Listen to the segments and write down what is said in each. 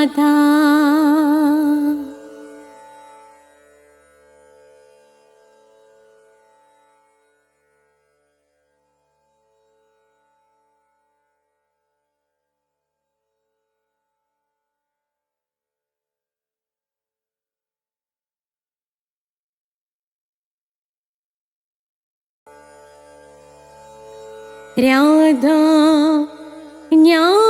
രാധ രാധ ഞാൻ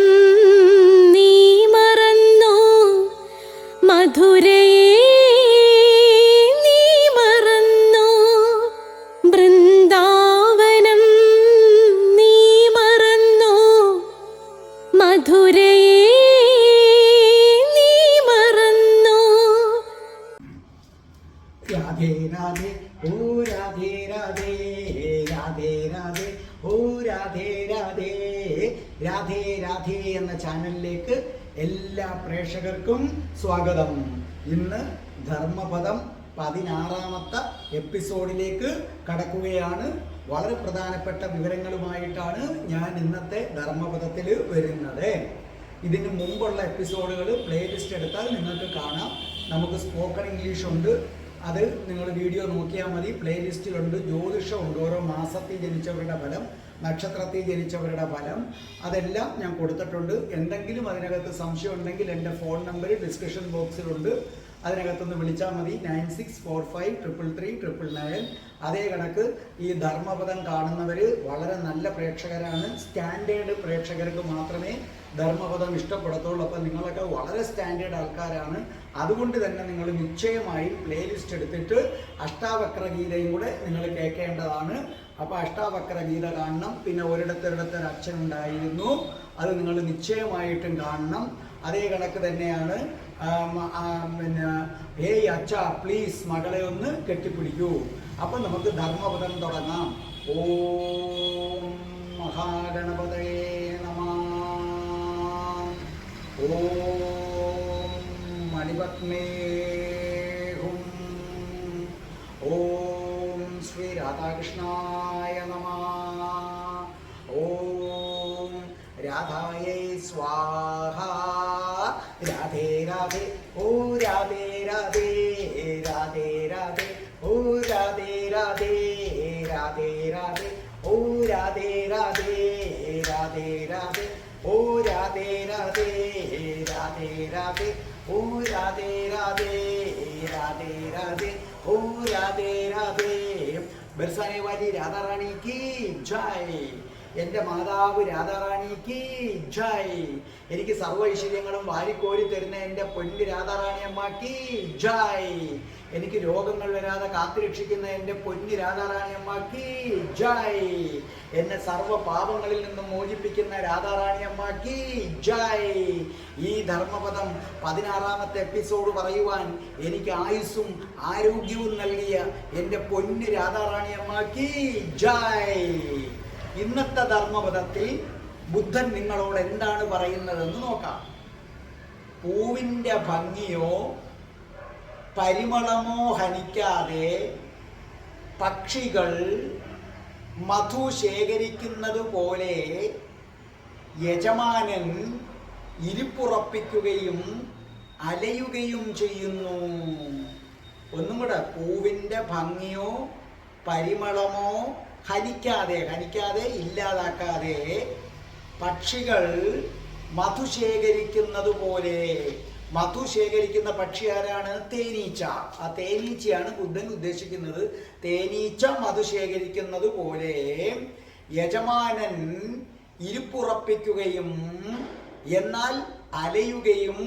സ്വാഗതം. ഇന്ന് ധർമ്മപദം പതിനാറാമത്തെ എപ്പിസോഡിലേക്ക് കടക്കുകയാണ്. വളരെ പ്രധാനപ്പെട്ട വിവരങ്ങളുമായിട്ടാണ് ഞാൻ ഇന്നത്തെ ധർമ്മപദത്തിൽ വരുന്നത്. ഇതിന് മുമ്പുള്ള എപ്പിസോഡുകൾ പ്ലേലിസ്റ്റ് എടുത്താൽ നിങ്ങൾക്ക് കാണാം. നമുക്ക് സ്പോക്കൺ ഇംഗ്ലീഷ് ഉണ്ട്. അത് നിങ്ങൾ വീഡിയോ നോക്കിയാൽ മതി. പ്ലേലിസ്റ്റിലുണ്ട് ജ്യോതിഷമുണ്ട്. ഓരോ മാസത്തിൽ ജനിച്ചവരുടെ ഫലം. നക്ഷത്രത്തിൽ ജനിച്ചവരുടെ ഫലം അതെല്ലാം ഞാൻ കൊടുത്തിട്ടുണ്ട്. എന്തെങ്കിലും അതിനകത്ത് സംശയം ഉണ്ടെങ്കിൽ എന്റെ ഫോൺ നമ്പർ ഡിസ്ക്രിപ്ഷൻ ബോക്സിലുണ്ട്. അതിനകത്തുനിന്ന് വിളിച്ചാൽ മതി. Nine six four five triple three triple nine. അതേ കണക്ക് ഈ ധർമ്മപദം കാണുന്നവർ വളരെ നല്ല പ്രേക്ഷകരാണ്. സ്റ്റാൻഡേർഡ് പ്രേക്ഷകർക്ക് മാത്രമേ ധർമ്മപദം ഇഷ്ടപ്പെടത്തുള്ളൂ. അപ്പം നിങ്ങളൊക്കെ വളരെ സ്റ്റാൻഡേർഡ് ആൾക്കാരാണ്. അതുകൊണ്ട് തന്നെ നിങ്ങൾ നിശ്ചയമായും പ്ലേലിസ്റ്റ് എടുത്തിട്ട് അഷ്ടാവക്ര ഗീതയും കൂടെ നിങ്ങൾ കേൾക്കേണ്ടതാണ്. അപ്പോൾ അഷ്ടാവക്ര ഗീത കാണണം. പിന്നെ ഒരിടത്തൊരിടത്ത് ഒരു അച്ഛൻ ഉണ്ടായിരുന്നു. അത് നിങ്ങൾ നിശ്ചയമായിട്ടും കാണണം. അതേ കണക്ക് തന്നെയാണ് പിന്നെ ഏയ് അച്ഛ പ്ലീസ് മകളെ ഒന്ന് കെട്ടിപ്പിടിക്കൂ. അപ്പം നമുക്ക് ധർമ്മപദം തുടങ്ങാം. ഓം മഹാഗണപതയേ നമ. ഓം മണിപത്മേ ഓം ശ്രീ രാധാകൃഷ്ണായ സ്വാഹ രാധേ രാധേ ഓ രാധേ രാധേ രാധേ രാധേ ഓ രാധേ രാധേ രാധേ രാധേ ഓ രാധേ രാധേ രാധേ രാധേ ഓ രാധേ രാധേ രാധേ രാധേ ഓ രാധേ രാധേ രാധേ രാധേ ഓ രാധേ രാധേ ബിർസാനെ വാലി രാധാറാണി ജയ് എന്റെ മാതാവ് രാധാറാണിക്ക് ജയ്. എനിക്ക് സർവ ഐശ്വര്യങ്ങളും വാരിക്കോരി തരുന്ന എന്റെ പൊന്നു രാധാറാണി അമ്മയ്ക്ക് ജയ്. എനിക്ക് രോഗങ്ങൾ വരാതെ കാത്തുരക്ഷിക്കുന്ന എന്റെ പൊന്നു രാധാറാണി അമ്മയ്ക്ക് ജയ്. എന്നെ സർവ പാപങ്ങളിൽ നിന്നും മോചിപ്പിക്കുന്ന രാധാറാണി അമ്മയ്ക്ക് ജയ്. ഈ ധർമ്മപദം പതിനാറാമത്തെ എപ്പിസോഡ് പറയുവാൻ എനിക്ക് ആയുസ്സും ആരോഗ്യവും നൽകിയ എന്റെ പൊന്നു രാധാറാണി അമ്മയ്ക്ക് ജയ്. ഇന്നത്തെ ധർമ്മപദത്തിൽ ബുദ്ധൻ നിങ്ങളോട് എന്താണ് പറയുന്നതെന്ന് നോക്കാം. പൂവിന്റെ ഭംഗിയോ പരിമളമോ ഹനിക്കാതെ പക്ഷികൾ മധു ശേഖരിക്കുന്നത് പോലെ യജമാനൻ ഇരിപ്പുറപ്പിക്കുകയും അലയുകയും ചെയ്യുന്നു. ഒന്നും കൂടെ പൂവിന്റെ ഭംഗിയോ പരിമളമോ ഹനിക്കാതെ ഹനിക്കാതെ ഇല്ലാതാക്കാതെ പക്ഷികൾ മധു ശേഖരിക്കുന്നത് പോലെ. മധു ശേഖരിക്കുന്ന പക്ഷി ആരാണ്? തേനീച്ച. ആ തേനീച്ചയാണ് ബുദ്ധൻ ഉദ്ദേശിക്കുന്നത്. തേനീച്ച മധു ശേഖരിക്കുന്നത് പോലെ യജമാനൻ ഇരുപ്പുറപ്പിക്കുകയും എന്നാൽ അലയുകയും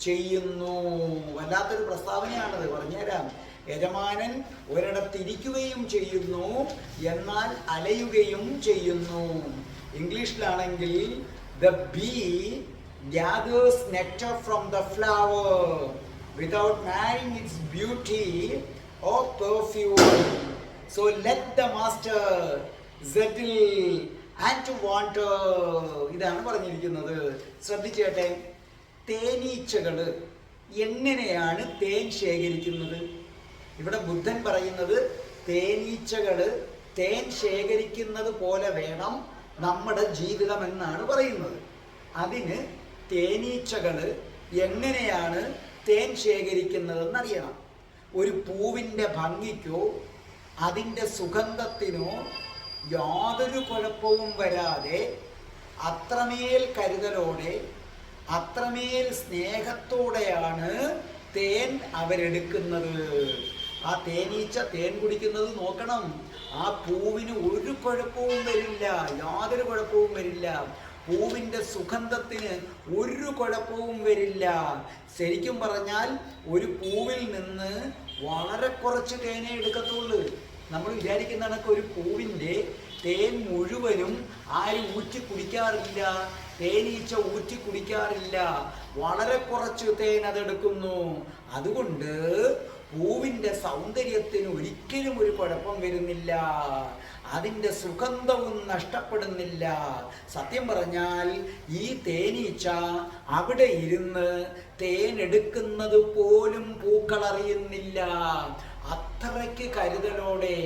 ചെയ്യുന്നു. വല്ലാത്തൊരു പ്രസ്താവനയാണത്. പറഞ്ഞുതരാം. യജമാനൻ ഒരിടത്തിരിക്കുകയും ചെയ്യുന്നു എന്നാൽ അലയുകയും ചെയ്യുന്നു. ഇംഗ്ലീഷിലാണെങ്കിൽ the bee gathers nectar from the flower without marring its beauty or perfume so let the master and wander ഇതാണ് പറഞ്ഞിരിക്കുന്നത്. ശ്രദ്ധിച്ചേട്ടെ. തേനീച്ചകൾ എങ്ങനെയാണ് തേൻ ശേഖരിക്കുന്നത്? ഇവിടെ ബുദ്ധൻ പറയുന്നത് തേനീച്ചകൾ തേൻ ശേഖരിക്കുന്നത് പോലെ വേണം നമ്മുടെ ജീവിതം എന്നാണ് പറയുന്നത്. അതിന് തേനീച്ചകൾ എങ്ങനെയാണ് തേൻ ശേഖരിക്കുന്നതെന്ന് അറിയണം ഒരു പൂവിന്റെ ഭംഗിക്കോ അതിന്റെ സുഗന്ധത്തിനോ യാതൊരു കുഴപ്പവും വരാതെ അത്രമേൽ കരുതലോടെ അത്രമേൽ സ്നേഹത്തോടെയാണ് തേൻ അവരെടുക്കുന്നത്. ആ തേനീച്ച തേൻ കുടിക്കുന്നത് നോക്കണം. ആ പൂവിന് ഒരു കുഴപ്പവും വരില്ല. യാതൊരു കുഴപ്പവും വരില്ല. പൂവിന്റെ സുഗന്ധത്തിന് ഒരു കുഴപ്പവും വരില്ല. ശരിക്കും പറഞ്ഞാൽ ഒരു പൂവിൽ നിന്ന് വളരെ കുറച്ച് തേനേ എടുക്കത്തുള്ളൂ. നമ്മൾ വിചാരിക്കുന്ന കണക്ക് ഒരു പൂവിന്റെ തേൻ മുഴുവനും ആരും ഊറ്റി കുടിക്കാറില്ല. തേനീച്ച ഊറ്റി കുടിക്കാറില്ല. വളരെ കുറച്ച് തേൻ അതെടുക്കുന്നു അതുകൊണ്ട് പൂവിന്റെ സൗന്ദര്യത്തിന് ഒരിക്കലും ഒരു കുഴപ്പം വരുന്നില്ല. അതിന്റെ സുഗന്ധവും നഷ്ടപ്പെടുന്നില്ല. സത്യം പറഞ്ഞാൽ ഈ തേനീച്ച അവിടെ ഇരുന്ന് തേനെടുക്കുന്നത് പോലും പൂക്കളറിയുന്നില്ല. അത്രയ്ക്ക് കരുതലോടെ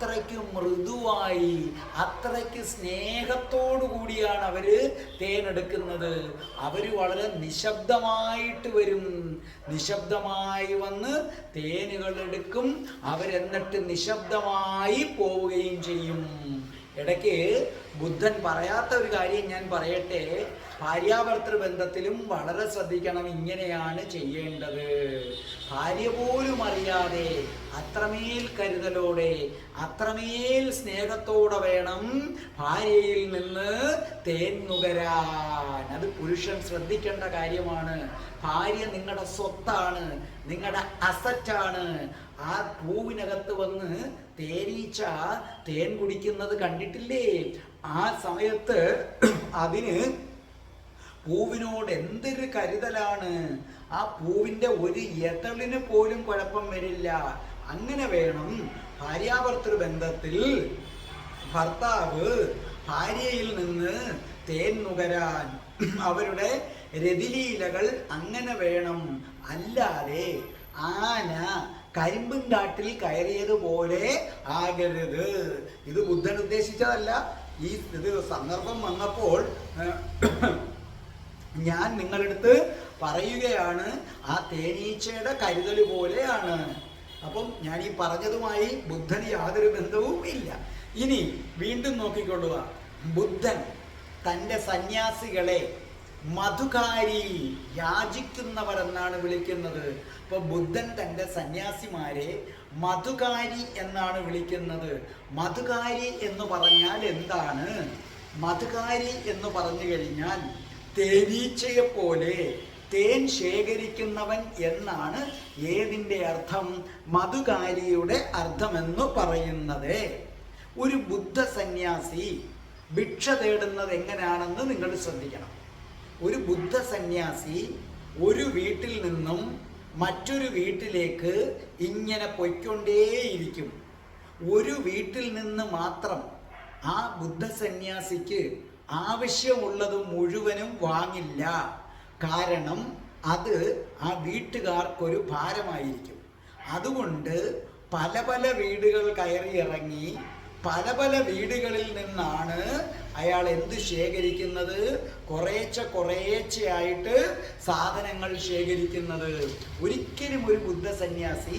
അത്രയ്ക്ക് മൃദുവായി അത്രയ്ക്ക് സ്നേഹത്തോടു കൂടിയാണ് അവർ തേനെടുക്കുന്നത്. അവർ വളരെ നിശബ്ദമായിട്ട് വരും. നിശബ്ദമായി വന്ന് തേനുകൾ എടുക്കും. അവരെന്നിട്ട് നിശബ്ദമായി പോവുകയും ചെയ്യും. ഇടയ്ക്ക് ബുദ്ധൻ പറയാത്ത ഒരു കാര്യം ഞാൻ പറയട്ടെ. ഭാര്യാഭർത്തൃ ബന്ധത്തിലും വളരെ ശ്രദ്ധിക്കണം ഇങ്ങനെയാണ് ചെയ്യേണ്ടത്. ഭാര്യ പോലും അറിയാതെ അത്രമേൽ കരുതലോടെ അത്രമേൽ സ്നേഹത്തോടെ വേണം ഭാര്യയിൽ നിന്ന് തേൻ നുകരാൻ. അത് പുരുഷൻ ശ്രദ്ധിക്കേണ്ട കാര്യമാണ്. ഭാര്യ നിങ്ങളുടെ സ്വത്താണ് നിങ്ങളുടെ അസറ്റാണ്. ആ പൂവിനകത്ത് വന്ന് തേനീച്ച തേൻ കുടിക്കുന്നത് കണ്ടിട്ടില്ലേ? ആ സമയത്ത് അതിന് പൂവിനോട് എന്തൊരു കരുതലാണ്? ആ പൂവിന്റെ ഒരു എതളിന് പോലും കുഴപ്പം വരില്ല. അങ്ങനെ വേണം ഭാര്യാഭർത്തൃ ബന്ധത്തിൽ ഭർത്താവ് ഭാര്യയിൽ നിന്ന് തേൻ നുകരാൻ. അവരുടെ രതിലീലകൾ അങ്ങനെ വേണം. അല്ലാതെ ആന കരിമ്പും കാട്ടിൽ കയറിയതുപോലെ ആകരുത്. ഇത് ബുദ്ധൻ ഉദ്ദേശിച്ചതല്ല ഈ ഇത് സന്ദർഭം വന്നപ്പോൾ ഞാൻ നിങ്ങളടുത്ത് പറയുകയാണ് ആ തേനീച്ചയുടെ കരുതൽ പോലെയാണ്. അപ്പം ഞാൻ ഈ പറഞ്ഞതുമായി ബുദ്ധന് യാതൊരു ബന്ധവും ഇല്ല. ഇനി വീണ്ടും നോക്കിക്കൊള്ളുക. ബുദ്ധൻ തന്റെ സന്യാസികളെ മധുകാരി യാചിക്കുന്നവർ എന്നാണ് വിളിക്കുന്നത്. അപ്പോൾ ബുദ്ധൻ തന്റെ സന്യാസിമാരെ മധുകാരി എന്നാണ് വിളിക്കുന്നത്. മധുകാരി എന്ന് പറഞ്ഞാൽ എന്താണ്? മധുകാരി എന്ന് പറഞ്ഞു കഴിഞ്ഞാൽ തേനീച്ചയെ പോലെ തേൻ ശേഖരിക്കുന്നവൻ എന്നാണ് ഏതിന്റെ അർത്ഥം? മധുകാരിയുടെ അർത്ഥമെന്ന് പറയുന്നത്. ഒരു ബുദ്ധ സന്യാസി ഭിക്ഷ തേടുന്നത് എങ്ങനെയാണെന്ന് നിങ്ങൾ ശ്രദ്ധിക്കണം. ഒരു ബുദ്ധ സന്യാസി ഒരു വീട്ടിൽ നിന്നും മറ്റൊരു വീട്ടിലേക്ക് ഇങ്ങനെ പൊയ്ക്കൊണ്ടേയിരിക്കും. ഒരു വീട്ടിൽ നിന്ന് മാത്രം ആ ബുദ്ധ സന്യാസിക്ക് ആവശ്യമുള്ളത് മുഴുവനും വാങ്ങില്ല. കാരണം അത് ആ വീട്ടുകാർക്കൊരു ഭാരമായിരിക്കും. അതുകൊണ്ട് പല പല വീടുകൾ കയറി ഇറങ്ങി പല പല വീടുകളിൽ നിന്നാണ് അയാൾ എന്ത് ശേഖരിക്കുന്നത്? കുറേച്ച കുറേച്ചയായിട്ട് സാധനങ്ങൾ ശേഖരിക്കുന്നത്. ഒരിക്കലും ഒരു ബുദ്ധ സന്യാസി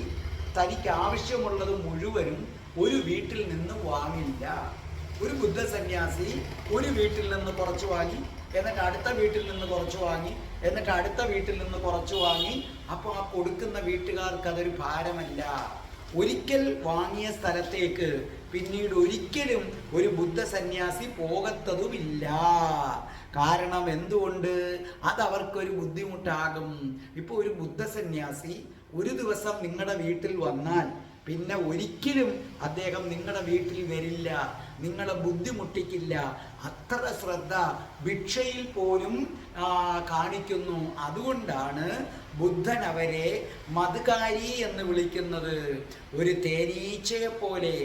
തനിക്ക് ആവശ്യമുള്ളത് മുഴുവനും ഒരു വീട്ടിൽ നിന്ന് വാങ്ങില്ല. ഒരു ബുദ്ധ സന്യാസി ഒരു വീട്ടിൽ നിന്ന് കുറച്ച് വാങ്ങി എന്നിട്ട് അടുത്ത വീട്ടിൽ നിന്ന് കുറച്ച് വാങ്ങി എന്നിട്ട് അടുത്ത വീട്ടിൽ നിന്ന് കുറച്ച് വാങ്ങി അപ്പോൾ ആ കൊടുക്കുന്ന വീട്ടുകാർക്ക് അതൊരു ഭാരമല്ല. ഒരിക്കൽ വാങ്ങിയ സ്ഥലത്തേക്ക് പിന്നീട് ഒരിക്കലും ഒരു ബുദ്ധ സന്യാസി പോകത്തതുമില്ല. കാരണം എന്തുകൊണ്ട്? അത് അവർക്കൊരു ബുദ്ധിമുട്ടാകും. ഇപ്പോൾ ഒരു ബുദ്ധ സന്യാസി ഒരു ദിവസം നിങ്ങളുടെ വീട്ടിൽ വന്നാൽ പിന്നെ ഒരിക്കലും അദ്ദേഹം നിങ്ങളുടെ വീട്ടിൽ വരില്ല നിങ്ങളെ ബുദ്ധിമുട്ടിക്കില്ല. അത്ര ശ്രദ്ധ ഭിക്ഷയിൽ പോലും കാണിക്കുന്നു. അതുകൊണ്ടാണ് ബുദ്ധൻ അവരെ മധുകാരി എന്ന് വിളിക്കുന്നത്. ഒരു തേനീച്ചയെ പോലെ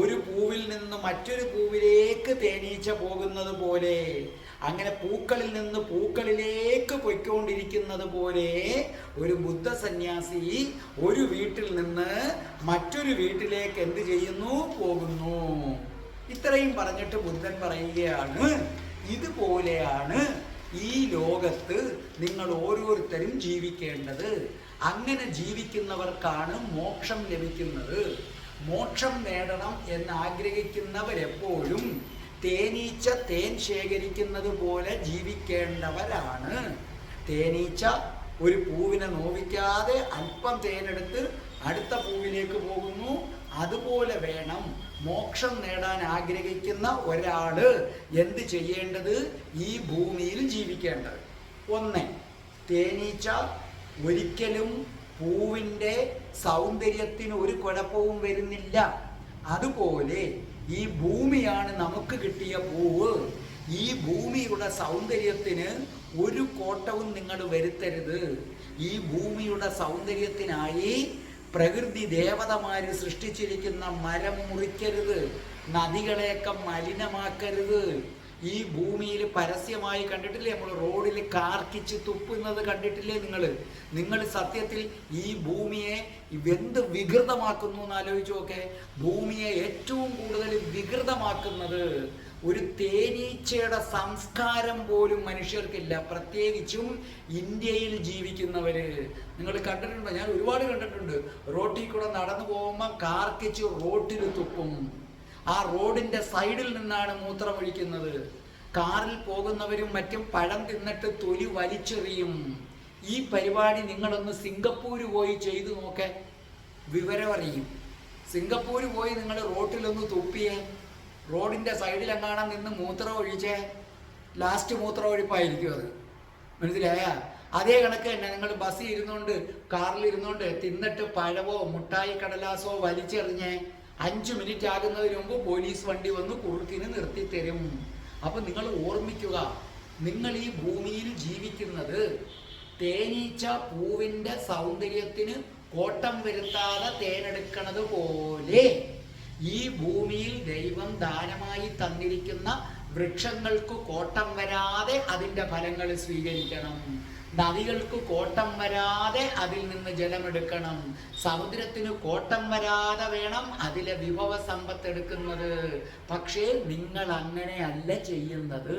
ഒരു പൂവിൽ നിന്ന് മറ്റൊരു പൂവിലേക്ക് തേനീച്ച പോകുന്നത് പോലെ. അങ്ങനെ പൂക്കളിൽ നിന്ന് പൂക്കളിലേക്ക് പൊയ്ക്കൊണ്ടിരിക്കുന്നത് പോലെ ഒരു ബുദ്ധ സന്യാസി ഒരു വീട്ടിൽ നിന്ന് മറ്റൊരു വീട്ടിലേക്ക് എന്ത് ചെയ്യുന്നു? പോകുന്നു. ഇത്രയും പറഞ്ഞിട്ട് ബുദ്ധൻ പറയുകയാണ്. ഇതുപോലെയാണ് ഈ ലോകത്ത് നിങ്ങൾ ഓരോരുത്തരും ജീവിക്കേണ്ടത്. അങ്ങനെ ജീവിക്കുന്നവർക്കാണ് മോക്ഷം ലഭിക്കുന്നത്. മോക്ഷം നേടണം എന്ന് ആഗ്രഹിക്കുന്നവരെപ്പോഴും തേനീച്ച തേൻ ശേഖരിക്കുന്നത് പോലെ ജീവിക്കേണ്ടവരാണ്. തേനീച്ച ഒരു പൂവിനെ നോവിക്കാതെ അല്പം തേനെടുത്ത് അടുത്ത പൂവിലേക്ക് പോകുന്നു. അതുപോലെ വേണം മോക്ഷം നേടാൻ ആഗ്രഹിക്കുന്ന ഒരാൾ എന്ത് ചെയ്യേണ്ടത്? ഈ ഭൂമിയിൽ ജീവിക്കേണ്ടത്. ഒന്ന് തേനീച്ച ഒരിക്കലും പൂവിന്റെ സൗന്ദര്യത്തിന് ഒരു കുഴപ്പവും വരുന്നില്ല. അതുപോലെ ഈ ഭൂമിയാണ് നമുക്ക് കിട്ടിയ പൂവ്. ഈ ഭൂമിയുടെ സൗന്ദര്യത്തിന് ഒരു കോട്ടവും നിങ്ങൾ വരുത്തരുത്. ഈ ഭൂമിയുടെ സൗന്ദര്യത്തിനായി പ്രകൃതി ദേവതമാര് സൃഷ്ടിച്ചിരിക്കുന്ന മരം മുറിക്കരുത്. നദികളെയൊക്കെ മലിനമാക്കരുത്. ഈ ഭൂമിയിൽ പരസ്യമായി കണ്ടിട്ടില്ലേ? നമ്മൾ റോഡിൽ കാർക്കിച്ച് തുപ്പുന്നത് കണ്ടിട്ടില്ലേ നിങ്ങൾ നിങ്ങൾ സത്യത്തിൽ ഈ ഭൂമിയെ എന്ത് വികൃതമാക്കുന്നു എന്ന് ആലോചിച്ചു നോക്കെ. ഭൂമിയെ ഏറ്റവും കൂടുതൽ വികൃതമാക്കുന്നത് ഒരു തേനീച്ചയുടെ സംസ്കാരം പോലും മനുഷ്യർക്കില്ല. പ്രത്യേകിച്ചും ഇന്ത്യയിൽ ജീവിക്കുന്നവര്. നിങ്ങൾ കണ്ടിട്ടുണ്ടോ? ഞാൻ ഒരുപാട് കണ്ടിട്ടുണ്ട്. റോട്ടിൽ കൂടെ നടന്നു പോകുമ്പോൾ കാർക്കിച്ച് റോട്ടിൽ തുപ്പും. ആ റോഡിന്റെ സൈഡിൽ നിന്നാണ് മൂത്രമൊഴിക്കുന്നത് കാറിൽ പോകുന്നവരും മറ്റും പഴം തിന്നിട്ട് തൊലി വലിച്ചെറിയും. ഈ പരിപാടി നിങ്ങളൊന്ന് സിംഗപ്പൂര് പോയി ചെയ്തു നോക്കെ. വിവരമറിയും സിംഗപ്പൂര് പോയി നിങ്ങൾ റോട്ടിലൊന്ന് തുപ്പിയേ. റോഡിന്റെ സൈഡിൽ എങ്ങാണം നിന്ന് മൂത്രം ഒഴിച്ചേ. ലാസ്റ്റ് മൂത്രം ഒഴിപ്പായിരിക്കും അത്. മനസ്സിലായ? അതേ കണക്ക് തന്നെ നിങ്ങൾ ബസ്സിൽ ഇരുന്നുകൊണ്ട് കാറിൽ ഇരുന്നുകൊണ്ട് തിന്നിട്ട് പഴവോ മുട്ടായി കടലാസോ വലിച്ചെറിഞ്ഞ്. അഞ്ചു മിനിറ്റ് ആകുന്നതിന് മുമ്പ് പോലീസ് വണ്ടി വന്ന് കുറുക്കിന് നിർത്തിത്തരും. അപ്പൊ നിങ്ങൾ ഓർമ്മിക്കുക നിങ്ങൾ ഈ ഭൂമിയിൽ ജീവിക്കുന്നത് തേനീച്ച പൂവിന്റെ സൗന്ദര്യത്തിന് കോട്ടം വരുത്താതെ തേനെടുക്കണത് പോലെ. ഈ ഭൂമിയിൽ ദൈവം ദാനമായി തന്നിരിക്കുന്ന വൃക്ഷങ്ങൾക്ക് കോട്ടം വരാതെ അതിന്റെ ഫലങ്ങൾ സ്വീകരിക്കണം. നദികൾക്ക് കോട്ടം വരാതെ അതിൽ നിന്ന് ജലമെടുക്കണം. സമുദ്രത്തിന് കോട്ടം വരാതെ വേണം അതിലെ വിഭവ സമ്പത്ത് എടുക്കുന്നത്. പക്ഷേ നിങ്ങൾ അങ്ങനെയല്ല ചെയ്യുന്നത്.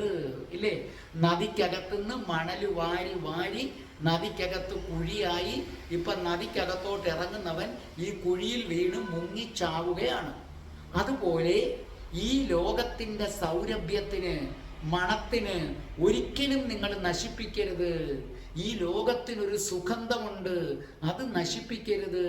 ഇല്ലേ? നദിക്കകത്തുനിന്ന് മണൽ വാരി വാരി നദിക്കകത്ത് കുഴിയായി ഇപ്പൊ നദിക്കകത്തോട്ട് ഇറങ്ങുന്നവൻ ഈ കുഴിയിൽ വീണ് മുങ്ങിച്ചാവുകയാണ്. അതുപോലെ ഈ ലോകത്തിന്റെ സൗരഭ്യത്തിന് മണത്തിന് ഒരിക്കലും നിങ്ങൾ നശിപ്പിക്കരുത്. ഈ ലോകത്തിനൊരു സുഗന്ധമുണ്ട്. അത് നശിപ്പിക്കരുത്.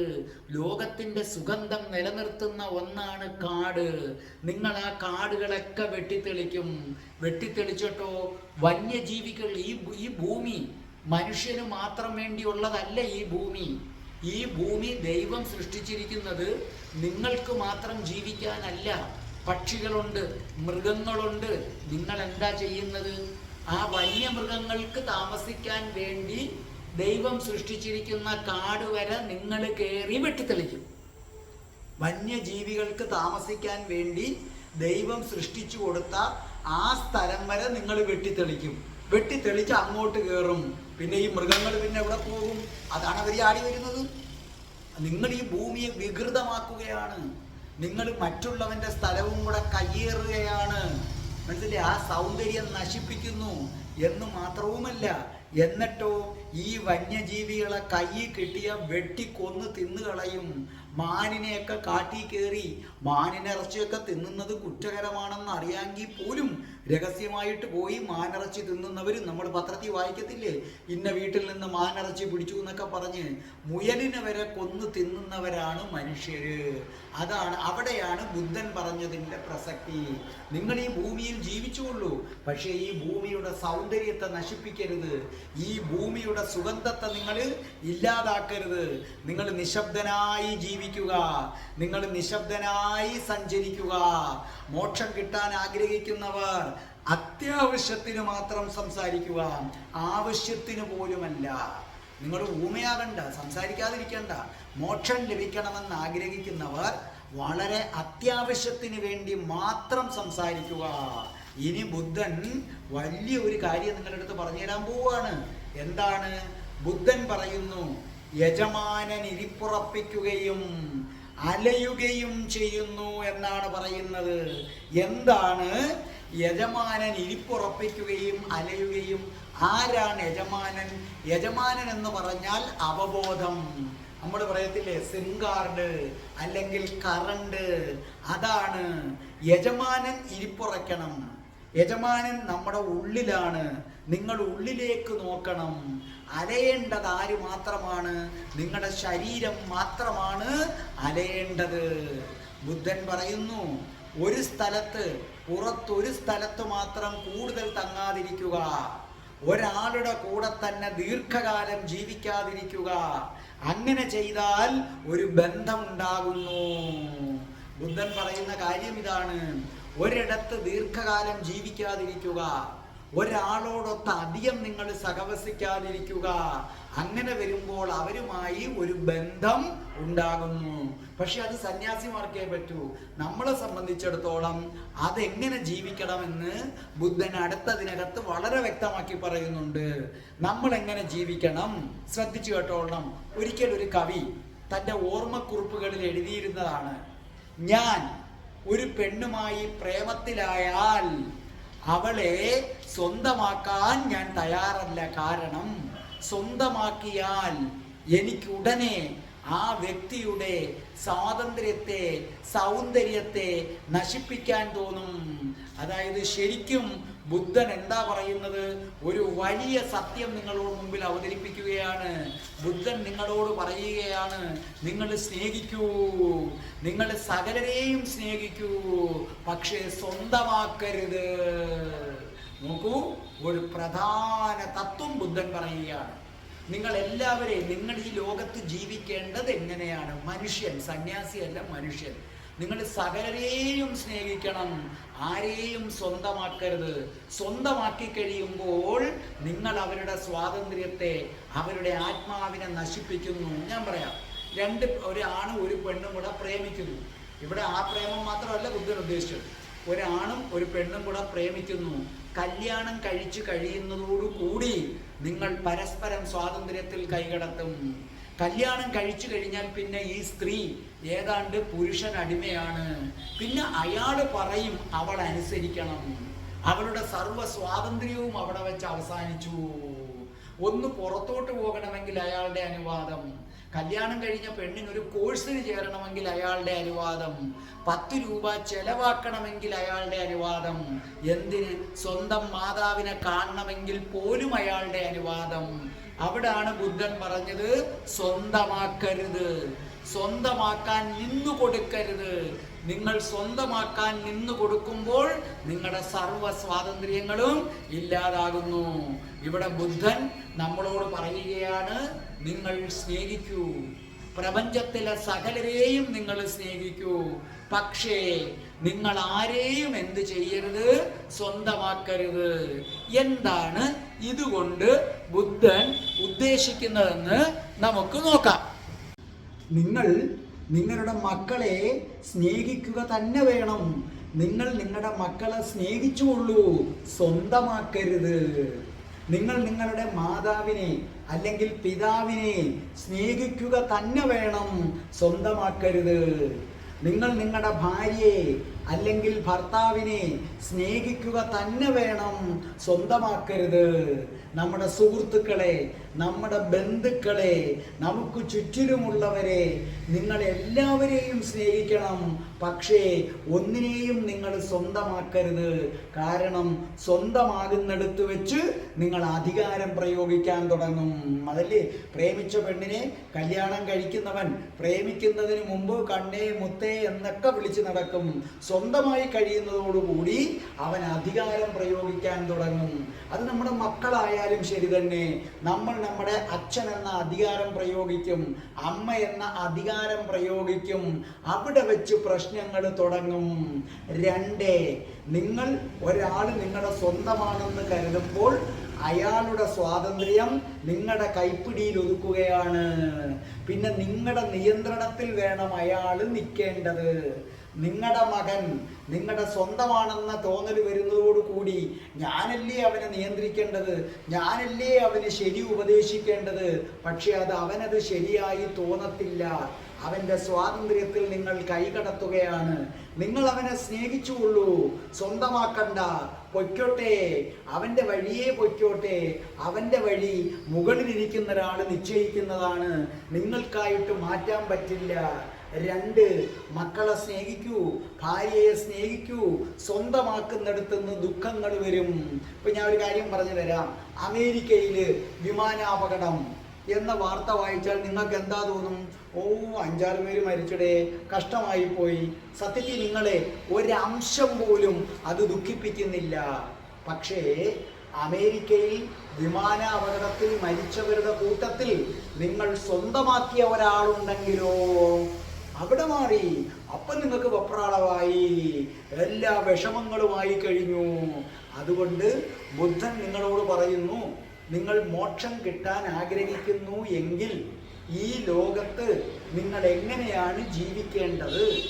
ലോകത്തിന്റെ സുഗന്ധം നിലനിർത്തുന്ന ഒന്നാണ് കാട്. നിങ്ങൾ ആ കാടുകളൊക്കെ വെട്ടിത്തെളിക്കും. വെട്ടിത്തെളിച്ചിട്ടോ വന്യജീവികൾ ഈ ഈ ഭൂമി മനുഷ്യന് മാത്രം വേണ്ടിയുള്ളതല്ല ഈ ഭൂമി. ഈ ഭൂമി ദൈവം സൃഷ്ടിച്ചിരിക്കുന്നത് നിങ്ങൾക്ക് മാത്രം ജീവിക്കാനല്ല. പക്ഷികളുണ്ട് മൃഗങ്ങളുണ്ട്. നിങ്ങൾ എന്താ ചെയ്യുന്നത്? ആ വന്യമൃഗങ്ങൾക്ക് താമസിക്കാൻ വേണ്ടി ദൈവം സൃഷ്ടിച്ചിരിക്കുന്ന കാട് വരെ നിങ്ങൾ കയറി വെട്ടിത്തെളിക്കും. വന്യജീവികൾക്ക് താമസിക്കാൻ വേണ്ടി ദൈവം സൃഷ്ടിച്ചു കൊടുത്ത ആ സ്ഥലം വരെ നിങ്ങൾ വെട്ടിത്തെളിക്കും. വെട്ടിത്തെളിച്ച് അങ്ങോട്ട് കയറും പിന്നെ ഈ മൃഗങ്ങൾ പിന്നെ എവിടെ പോകും? അതാണ് അവർ ആടി വരുന്നത്. നിങ്ങൾ ഈ ഭൂമിയെ വികൃതമാക്കുകയാണ്. നിങ്ങൾ മറ്റുള്ളവന്റെ സ്ഥലവും കൂടെ കയ്യേറുകയാണ്. മനസ്സിലെ ആ സൗന്ദര്യം നശിപ്പിക്കുന്നു എന്ന് മാത്രവുമല്ല എന്നിട്ടോ ഈ വന്യജീവികളെ കയ്യിൽ കിട്ടിയ വെട്ടിക്കൊന്ന് തിന്നുകളയും. മാനിനെയൊക്കെ കാട്ടി കയറി മാനിനിറച്ചിയൊക്കെ തിന്നുന്നത് കുറ്റകരമാണെന്ന് അറിയാമെങ്കിൽ പോലും രഹസ്യമായിട്ട് പോയി മാനിറച്ചി തിന്നുന്നവരും നമ്മൾ പത്രത്തിൽ വായിക്കത്തില്ലേ? ഇന്ന വീട്ടിൽ നിന്ന് മാനിറച്ചി പിടിച്ചു എന്നൊക്കെ പറഞ്ഞ് മുയലിനെ വരെ കൊന്നു തിന്നുന്നവരാണ് മനുഷ്യർ അതാണ് അവിടെയാണ് ബുദ്ധൻ പറഞ്ഞതിന്റെ പ്രസക്തി. നിങ്ങൾ ഈ ഭൂമിയിൽ ജീവിച്ചുകൊള്ളൂ പക്ഷേ ഈ ഭൂമിയുടെ സൗന്ദര്യത്തെ നശിപ്പിക്കരുത്. ഈ ഭൂമിയുടെ സുഗന്ധത്തെ നിങ്ങൾ ഇല്ലാതാക്കരുത്. നിങ്ങൾ നിശബ്ദനായി ജീവിക്കുക. നിങ്ങൾ നിശബ്ദനായി സഞ്ചരിക്കുക. മോക്ഷം കിട്ടാൻ ആഗ്രഹിക്കുന്നവർ അത്യാവശ്യത്തിന് മാത്രം സംസാരിക്കുക. ആവശ്യത്തിന് പോലുമല്ല. നിങ്ങൾ ഊമയാകണ്ട സംസാരിക്കാതിരിക്കണ്ട. മോക്ഷം ലഭിക്കണമെന്ന് ആഗ്രഹിക്കുന്നവർ വളരെ അത്യാവശ്യത്തിന് വേണ്ടി മാത്രം സംസാരിക്കുക. ഇനി ബുദ്ധൻ വലിയ ഒരു കാര്യം നിങ്ങളുടെ അടുത്ത് പറഞ്ഞു തരാൻ പോവുകയാണ് എന്താണ്? ബുദ്ധൻ പറയുന്നു യജമാനൻ ഇരിപ്പുറപ്പിക്കുകയും അലയുകയും ചെയ്യുന്നു എന്നാണ് പറയുന്നത്. എന്താണ്? യജമാനൻ ഇരിപ്പുറപ്പിക്കുകയും അലയുകയും ആരാണ് യജമാനൻ? യജമാനൻ എന്ന് പറഞ്ഞാൽ അവബോധം. നമ്മൾ പറയത്തില്ലേ സിം കാർഡ് അല്ലെങ്കിൽ കറണ്ട്. അതാണ് യജമാനൻ ഇരിപ്പുറയ്ക്കണം. യജമാനൻ നമ്മുടെ ഉള്ളിലാണ്. നിങ്ങൾ ഉള്ളിലേക്ക് നോക്കണം. അലയേണ്ടത് ആര് മാത്രമാണ്? നിങ്ങളുടെ ശരീരം മാത്രമാണ് അലയേണ്ടത്. ബുദ്ധൻ പറയുന്നു ഒരു സ്ഥലത്ത് പുറത്തൊരു സ്ഥലത്ത് മാത്രം കൂടുതൽ തങ്ങാതിരിക്കുക. ഒരാളുടെ കൂടെ തന്നെ ദീർഘകാലം ജീവിക്കാതിരിക്കുക. അങ്ങനെ ചെയ്താൽ ഒരു ബന്ധമുണ്ടാകുന്നു. ബുദ്ധൻ പറയുന്ന കാര്യം ഇതാണ്. ഒരിടത്ത് ദീർഘകാലം ജീവിക്കാതിരിക്കുക. ഒരാളോടൊത്ത് അധികം നിങ്ങൾ സഹവസിക്കാതിരിക്കുക. അങ്ങനെ വരുമ്പോൾ അവരുമായി ഒരു ബന്ധം ഉണ്ടാകുന്നു. പക്ഷെ അത് സന്യാസിമാർക്കേ പറ്റൂ. നമ്മളെ സംബന്ധിച്ചിടത്തോളം അതെങ്ങനെ ജീവിക്കണമെന്ന് ബുദ്ധൻ അടുത്തതിനകത്ത് വളരെ വ്യക്തമാക്കി പറയുന്നുണ്ട്. നമ്മൾ എങ്ങനെ ജീവിക്കണം? ശ്രദ്ധിച്ചു കേട്ടോളണം. ഒരിക്കൽ ഒരു കവി തന്റെ ഓർമ്മക്കുറിപ്പുകളിൽ എഴുതിയിരുന്നതാണ്. ഞാൻ ഒരു പെണ്ണുമായി പ്രേമത്തിലായാൽ അവളെ സ്വന്തമാക്കാൻ ഞാൻ തയ്യാറല്ല. കാരണം സ്വന്തമാക്കിയാൽ എനിക്ക് ഉടനെ ആ വ്യക്തിയുടെ സ്വാതന്ത്ര്യത്തെ സൗന്ദര്യത്തെ നശിപ്പിക്കാൻ തോന്നും. അതായത് ശരിക്കും ബുദ്ധൻ എന്താ പറയുന്നത്? ഒരു വലിയ സത്യം നിങ്ങളോട് മുമ്പിൽ അവതരിപ്പിക്കുകയാണ്. ബുദ്ധൻ നിങ്ങളോട് പറയുകയാണ് നിങ്ങൾ സ്നേഹിക്കൂ. നിങ്ങൾ സകലരെയും സ്നേഹിക്കൂ. പക്ഷേ സ്വന്തമാക്കരുത്. നോക്കൂ ഒരു പ്രധാന തത്വം ബുദ്ധൻ പറയുകയാണ്. നിങ്ങൾ എല്ലാവരെയും നിങ്ങൾ ഈ ലോകത്ത് ജീവിക്കേണ്ടത് എങ്ങനെയാണ്? മനുഷ്യൻ സന്യാസിയല്ല മനുഷ്യൻ. നിങ്ങൾ സകലരെയും സ്നേഹിക്കണം. ആരെയും സ്വന്തമാക്കരുത്. സ്വന്തമാക്കി കഴിയുമ്പോൾ നിങ്ങൾ അവരുടെ സ്വാതന്ത്ര്യത്തെ അവരുടെ ആത്മാവിനെ നശിപ്പിക്കുന്നു. ഞാൻ പറയാം രണ്ട് ഒരാണും ഒരു പെണ്ണും കൂടെ പ്രേമിക്കുന്നു. ഇവിടെ ആ പ്രേമം മാത്രമല്ല ബുദ്ധൻ ഉദ്ദേശിച്ചത്. ഒരാണും ഒരു പെണ്ണും കൂടെ പ്രേമിക്കുന്നു. കല്യാണം കഴിച്ചു കഴിയുന്നതോടുകൂടി നിങ്ങൾ പരസ്പരം സ്വാതന്ത്ര്യത്തിൽ കൈകടത്തും. കല്യാണം കഴിച്ചു കഴിഞ്ഞാൽ പിന്നെ ഈ സ്ത്രീ ഏതാണ്ട് പുരുഷൻ അടിമയാണ്. പിന്നെ അയാൾ പറയും അവൾ അനുസരിക്കണം. അവളുടെ സർവ സ്വാതന്ത്ര്യവും അവിടെ വെച്ച് അവസാനിച്ചു. ഒന്ന് പുറത്തോട്ട് പോകണമെങ്കിൽ അയാളുടെ അനുവാദം. കല്യാണം കഴിഞ്ഞ പെണ്ണിന് ഒരു കോഴ്സിന് ചേരണമെങ്കിൽ അയാളുടെ അനുവാദം. പത്ത് രൂപ ചെലവാക്കണമെങ്കിൽ അയാളുടെ അനുവാദം. എന്തിന്? സ്വന്തം മാതാവിനെ കാണണമെങ്കിൽ പോലും അയാളുടെ അനുവാദം. അവിടാണ് ബുദ്ധൻ പറഞ്ഞത് സ്വന്തമാക്കരുത്. സ്വന്തമാക്കാൻ നിന്നു കൊടുക്കരുത്. നിങ്ങൾ സ്വന്തമാക്കാൻ നിന്നു കൊടുക്കുമ്പോൾ നിങ്ങളുടെ സർവ സ്വാതന്ത്ര്യങ്ങളും ഇല്ലാതാകുന്നു. ഇവിടെ ബുദ്ധൻ നമ്മളോട് പറയുകയാണ് നിങ്ങൾ സ്നേഹിക്കൂ. പ്രപഞ്ചത്തിലെ സകലരെയും നിങ്ങൾ സ്നേഹിക്കൂ. പക്ഷേ നിങ്ങൾ ആരെയും എന്ത് ചെയ്യരുത്? സ്വന്തമാക്കരുത്. എന്താണ് ഇതുകൊണ്ട് ബുദ്ധൻ ഉദ്ദേശിക്കുന്നതെന്ന് നമുക്ക് നോക്കാം. നിങ്ങൾ നിങ്ങളുടെ മക്കളെ സ്നേഹിക്കുക തന്നെ വേണം. നിങ്ങൾ നിങ്ങളുടെ മക്കളെ സ്നേഹിച്ചുകൊള്ളൂ. സ്വന്തമാക്കരുത്. നിങ്ങൾ നിങ്ങളുടെ മാതാവിനെ അല്ലെങ്കിൽ പിതാവിനെ സ്നേഹിക്കുക തന്നെ വേണം. സ്വന്തമാക്കരുത്. നിങ്ങൾ നിങ്ങളുടെ ഭാര്യയെ അല്ലെങ്കിൽ ഭർത്താവിനെ സ്നേഹിക്കുക തന്നെ വേണം സ്വന്തമാക്കരുത്. നമ്മുടെ സുഹൃത്തുക്കളെ നമ്മുടെ ബന്ധുക്കളെ നമുക്ക് ചുറ്റിലുമുള്ളവരെ നിങ്ങൾ എല്ലാവരെയും സ്നേഹിക്കണം. പക്ഷേ ഒന്നിനെയും നിങ്ങൾ സ്വന്തമാക്കരുത്. കാരണം സ്വന്തമാകുന്നിടത്ത് വെച്ച് നിങ്ങൾ അധികാരം പ്രയോഗിക്കാൻ തുടങ്ങും. അതല്ലേ? പ്രേമിച്ച പെണ്ണിനെ കല്യാണം കഴിക്കുന്നവൻ പ്രേമിക്കുന്നതിന് മുമ്പ് കണ്ണേ മുത്തേ എന്നൊക്കെ വിളിച്ച് നടക്കും. സ്വന്തമായി കഴിയുന്നതോടുകൂടി അവൻ അധികാരം പ്രയോഗിക്കാൻ തുടങ്ങും. അത് നമ്മുടെ മക്കളായാലും ശരി തന്നെ. നമ്മൾ നമ്മുടെ അച്ഛൻ എന്ന അധികാരം പ്രയോഗിക്കും. അമ്മ എന്ന അധികാരം പ്രയോഗിക്കും. അവിടെ വെച്ച് പ്രശ്നങ്ങൾ തുടങ്ങും. രണ്ട് നിങ്ങൾ ഒരാൾ നിങ്ങളുടെ സ്വന്തമാണെന്ന് കരുതുമ്പോൾ അയാളുടെ സ്വാതന്ത്ര്യം നിങ്ങളുടെ കൈപ്പിടിയിൽ ഒതുക്കുകയാണ്. പിന്നെ നിങ്ങളുടെ നിയന്ത്രണത്തിൽ വേണം അയാൾ നിൽക്കേണ്ടത്. നിങ്ങളുടെ മകൻ നിങ്ങളുടെ സ്വന്തമാണെന്ന തോന്നൽ വരുന്നതോടുകൂടി ഞാനല്ലേ അവനെ നിയന്ത്രിക്കേണ്ടത്? ഞാനല്ലേ അവന് ശരി ഉപദേശിക്കേണ്ടത്? പക്ഷെ അത് അവനത് ശരിയായി തോന്നത്തില്ല. അവന്റെ സ്വാതന്ത്ര്യത്തിൽ നിങ്ങൾ കൈകടത്തുകയാണ്. നിങ്ങൾ അവനെ സ്നേഹിച്ചുകൊള്ളൂ. സ്വന്തമാക്കണ്ട. പൊയ്ക്കോട്ടെ. അവന്റെ വഴിയേ പൊയ്ക്കോട്ടെ. അവന്റെ വഴി മുകളിലിരിക്കുന്ന ഒരാൾ നിശ്ചയിക്കുന്നതാണ്. നിങ്ങൾക്കായിട്ട് മാറ്റാൻ പറ്റില്ല. രണ്ട് മക്കളെ സ്നേഹിക്കൂ. ഭാര്യയെ സ്നേഹിക്കൂ. സ്വന്തമാക്കുന്നിടത്ത് നിന്ന് ദുഃഖങ്ങൾ വരും. ഇപ്പൊ ഞാൻ ഒരു കാര്യം പറഞ്ഞു തരാം. അമേരിക്കയിൽ വിമാനാപകടം എന്ന വാർത്ത വായിച്ചാൽ നിങ്ങൾക്ക് എന്താ തോന്നും? ഓ അഞ്ചാറ് പേര് മരിച്ചടേ. കഷ്ടമായി പോയി. സത്യത്തിൽ നിങ്ങളെ ഒരംശം പോലും അത് ദുഃഖിപ്പിക്കുന്നില്ല. പക്ഷേ അമേരിക്കയിൽ വിമാന അപകടത്തിൽ മരിച്ചവരുടെ കൂട്ടത്തിൽ നിങ്ങൾ സ്വന്തമാക്കിയ ഒരാളുണ്ടെങ്കിലോ? അവിടെ മാറി. അപ്പം നിങ്ങൾക്ക് വെപ്രാളമായി. എല്ലാ വിഷമങ്ങളുമായി കഴിഞ്ഞു. അതുകൊണ്ട് ബുദ്ധൻ നിങ്ങളോട് പറയുന്നു നിങ്ങൾ മോക്ഷം കിട്ടാൻ ആഗ്രഹിക്കുന്നു എങ്കിൽ ഈ ലോകത്ത് നിങ്ങൾ എങ്ങനെയാണ് ജീവിക്കേണ്ടത്?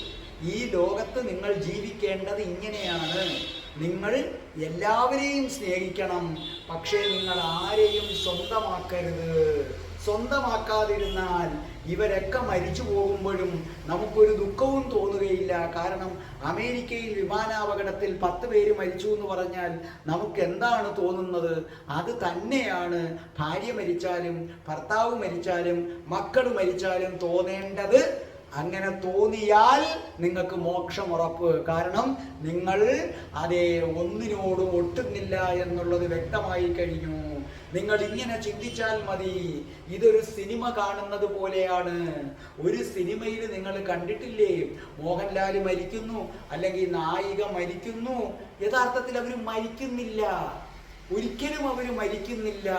ഈ ലോകത്ത് നിങ്ങൾ ജീവിക്കേണ്ടത് ഇങ്ങനെയാണ്. നിങ്ങൾ എല്ലാവരെയും സ്നേഹിക്കണം. പക്ഷേ നിങ്ങൾ ആരെയും സ്വന്തമാക്കരുത്. സ്വന്തമാക്കാതിരുന്നാൽ ഇവരൊക്കെ മരിച്ചു പോകുമ്പോഴും നമുക്കൊരു ദുഃഖവും തോന്നുകയില്ല. കാരണം അമേരിക്കയിൽ വിമാനാപകടത്തിൽ പത്ത് പേര് മരിച്ചു എന്ന് പറഞ്ഞാൽ നമുക്ക് എന്താണ് തോന്നുന്നത്? അത് തന്നെയാണ് ഭാര്യ മരിച്ചാലും ഭർത്താവ് മരിച്ചാലും മക്കൾ മരിച്ചാലും തോന്നേണ്ടത്. അങ്ങനെ തോന്നിയാൽ നിങ്ങൾക്ക് മോക്ഷം ഉറപ്പ്. കാരണം നിങ്ങൾ അതേ ഒന്നിനോടും ഒട്ടുന്നില്ല എന്നുള്ളത് വ്യക്തമായി കഴിഞ്ഞു. നിങ്ങൾ ഇങ്ങനെ ചിന്തിച്ചാൽ മതി. ഇതൊരു സിനിമ കാണുന്നത് പോലെയാണ്. ഒരു സിനിമയിൽ നിങ്ങൾ കണ്ടിട്ടില്ലേ? മോഹൻലാൽ മരിക്കുന്നു അല്ലെങ്കിൽ നായിക മരിക്കുന്നു. യഥാർത്ഥത്തിൽ അവർ മരിക്കുന്നില്ല. ഒരിക്കലും അവർ മരിക്കുന്നില്ല.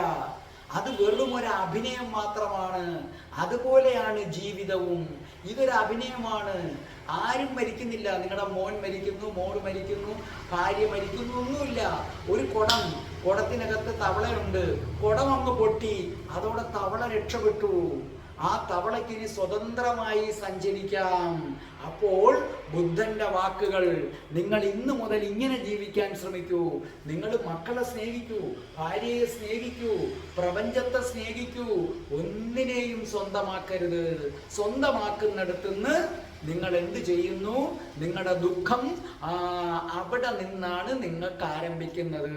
അത് വെറും ഒരു അഭിനയം മാത്രമാണ്. അതുപോലെയാണ് ജീവിതവും. ഇതൊരു അഭിനയമാണ്. ആരും മരിക്കുന്നില്ല. നിങ്ങളുടെ മോൻ മരിക്കുന്നു മോൾ മരിക്കുന്നു ഭാര്യ മരിക്കുന്നു ഒന്നുമില്ല. ഒരു കുടം. കുടത്തിനകത്ത് തവളയുണ്ട്. കുടം അങ്ങ് പൊട്ടി. അതോടെ തവള രക്ഷപ്പെട്ടു. ആ തവളയ്ക്ക് ഇനി സ്വതന്ത്രമായി സഞ്ചരിക്കാം. അപ്പോൾ ബുദ്ധന്റെ വാക്കുകൾ നിങ്ങൾ ഇന്ന് മുതൽ ഇങ്ങനെ ജീവിക്കാൻ ശ്രമിക്കൂ. നിങ്ങൾ മക്കളെ സ്നേഹിക്കൂ. ഭാര്യയെ സ്നേഹിക്കൂ. പ്രപഞ്ചത്തെ സ്നേഹിക്കൂ. ഒന്നിനെയും സ്വന്തമാക്കരുത്. സ്വന്തമാക്കുന്നിടത്തുനിന്ന് നിങ്ങൾ എന്ത് ചെയ്യുന്നു നിങ്ങളുടെ ദുഃഖം അവിടെ നിന്നാണ് നിങ്ങൾക്ക് ആരംഭിക്കുന്നത്.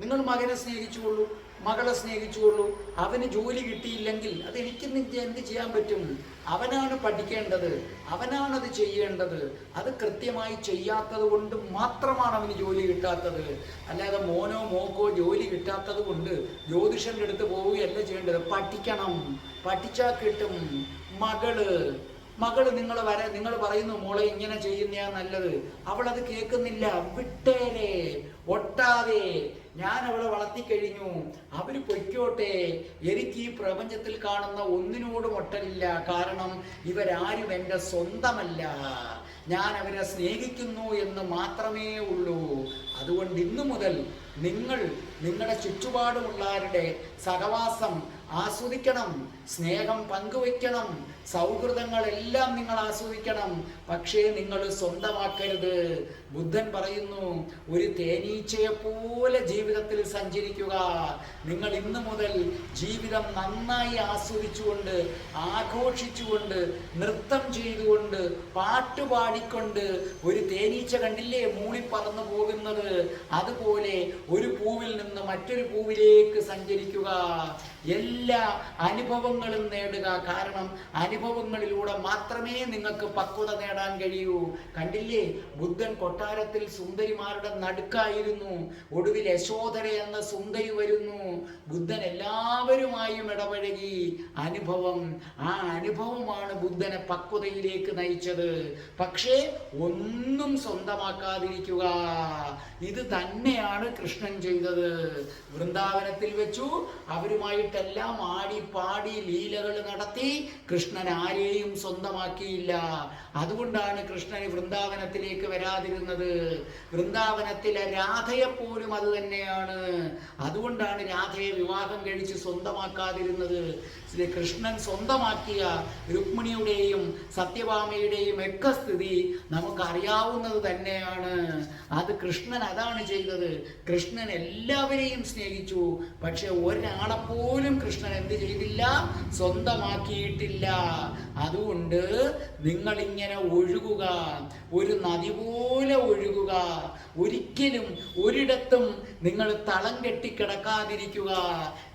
നിങ്ങൾ മകനെ സ്നേഹിച്ചുകൊള്ളൂ മകളെ സ്നേഹിച്ചുകൊള്ളൂ. അവന് ജോലി കിട്ടിയില്ലെങ്കിൽ അത് എനിക്ക് എന്ത് ചെയ്യാൻ പറ്റും? അവനാണ് പഠിക്കേണ്ടത് അവനാണത് ചെയ്യേണ്ടത്. അത് കൃത്യമായി ചെയ്യാത്തത് കൊണ്ട് മാത്രമാണ് അവന് ജോലി കിട്ടാത്തത്. അല്ലാതെ മോനോ മോക്കോ ജോലി കിട്ടാത്തത് കൊണ്ട് ജ്യോതിഷന്റെ അടുത്ത് പോവുകയല്ല ചെയ്യേണ്ടത്. പഠിക്കണം പഠിച്ചാൽ കിട്ടും മകൾ. മകൾ നിങ്ങൾ വര നിങ്ങൾ പറയുന്നു മോളെ ഇങ്ങനെ ചെയ്യുന്നയാ നല്ലത്. അവൾ അത് കേൾക്കുന്നില്ല. വിട്ടേരെ ഒട്ടാതെ. ഞാൻ അവളെ വളർത്തിക്കഴിഞ്ഞു അവർ പൊയ്ക്കോട്ടെ. എനിക്ക് ഈ പ്രപഞ്ചത്തിൽ കാണുന്ന ഒന്നിനോടും ഒട്ടലില്ല. കാരണം ഇവരാരും എന്റെ സ്വന്തമല്ല. ഞാൻ അവരെ സ്നേഹിക്കുന്നു എന്ന് മാത്രമേ ഉള്ളൂ. അതുകൊണ്ട് ഇന്നു മുതൽ നിങ്ങൾ നിങ്ങളുടെ ചുറ്റുപാടുമുള്ളവരുടെ സഹവാസം ആസ്വദിക്കണം. സ്നേഹം പങ്കുവയ്ക്കണം. സൗഹൃദങ്ങളെല്ലാം നിങ്ങൾ ആസ്വദിക്കണം. പക്ഷേ നിങ്ങൾ സ്വന്തമാക്കരുത്. ബുദ്ധൻ പറയുന്നു ഒരു തേനീച്ചയെ പോലെ ജീവിതത്തിൽ സഞ്ചരിക്കുക. നിങ്ങൾ ഇന്നു മുതൽ ജീവിതം നന്നായി ആസ്വദിച്ചുകൊണ്ട് ആഘോഷിച്ചുകൊണ്ട് നൃത്തം ചെയ്തുകൊണ്ട് പാട്ടുപാടിക്കൊണ്ട് ഒരു തേനീച്ച കണ്ടില്ലേ മൂളി പറന്നു പോകുന്നത്? അതുപോലെ ഒരു പൂവിൽ നിന്ന് മറ്റൊരു പൂവിലേക്ക് സഞ്ചരിക്കുക. എല്ലാ അനുഭവങ്ങളും നേടുക. കാരണം അനുഭവങ്ങളിലൂടെ മാത്രമേ നിങ്ങൾക്ക് പക്വത നേടാൻ കഴിയൂ. കണ്ടില്ലേ? ബുദ്ധൻ കൊട്ടാരത്തിൽ സുന്ദരിമാരുടെ നടുക്കായിരുന്നു. ഒടുവിൽ യശോധര എന്ന സുന്ദരി വരുന്നു. ബുദ്ധൻ എല്ലാവരുമായും ഇടപഴകി. അനുഭവം. ആ അനുഭവമാണ് ബുദ്ധനെ പക്വതയിലേക്ക് നയിച്ചത്. പക്ഷേ ഒന്നും സ്വന്തമാക്കാതിരിക്കുക. ഇത് തന്നെയാണ് കൃഷ്ണൻ ചെയ്തത്. വൃന്ദാവനത്തിൽ വെച്ചു. അവരുമായിട്ടെല്ലാം ആടി പാടി ലീലകൾ നടത്തി കൃഷ്ണൻ ആരെയും സ്വന്തമാക്കിയില്ല. അതുകൊണ്ടാണ് കൃഷ്ണൻ വൃന്ദാവനത്തിലേക്ക് വരാതിരുന്നത്. വൃന്ദാവനത്തിലെ രാധയെപ്പോലും അത് തന്നെയാണ്. അതുകൊണ്ടാണ് രാധയെ വിവാഹം കഴിച്ച് സ്വന്തമാക്കാതിരുന്നത്. ശ്രീ കൃഷ്ണൻ സ്വന്തമാക്കിയ രുക്മിണിയുടെയും സത്യഭാമയുടെയും ഒക്കെ സ്ഥിതി നമുക്കറിയാവുന്നത് തന്നെയാണ്. അത് കൃഷ്ണൻ അതാണ് ചെയ്തത്. കൃഷ്ണൻ എല്ലാവരെയും സ്നേഹിച്ചു. പക്ഷെ ഒരാളെ പോലും കൃഷ്ണൻ എന്ത് ചെയ്തില്ല? സ്വന്തമാക്കിയിട്ടില്ല. അതുകൊണ്ട് നിങ്ങൾ ഇങ്ങനെ ഒഴുകുക. ഒരു നദി പോലെ ഒഴുകുക. ഒരിക്കലും ഒരിടത്തും നിങ്ങൾ തളം കെട്ടിക്കിടക്കാതിരിക്കുക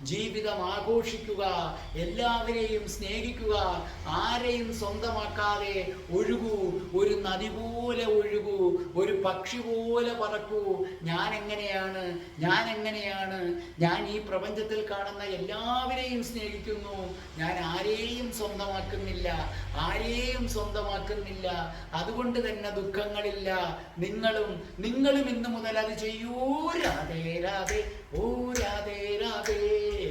ജീവിതം ആഘോഷിക്കുക. എല്ലാവരെയും സ്നേഹിക്കുക. ആരെയും സ്വന്തമാക്കാതെ ഒഴുകൂ. ഒരു നദി പോലെ ഒഴുകൂ. ഒരു പക്ഷി പോലെ പറക്കൂ. ഞാൻ എങ്ങനെയാണ് ഞാൻ എങ്ങനെയാണ് ഞാൻ ഈ പ്രപഞ്ചത്തിൽ കാണുന്ന എല്ലാവരെയും സ്നേഹിക്കുന്നു. ഞാൻ ആരെയും സ്വന്തമാക്കുന്നില്ല. ആരെയും സ്വന്തമാക്കുന്നില്ല. അതുകൊണ്ട് തന്നെ ദുഃഖങ്ങളില്ല. നിങ്ങളും നിങ്ങളും ഇന്നു മുതൽ അത് ചെയ്യൂ. രാധേ രാധേ. ഓ രാധേ രാധേ.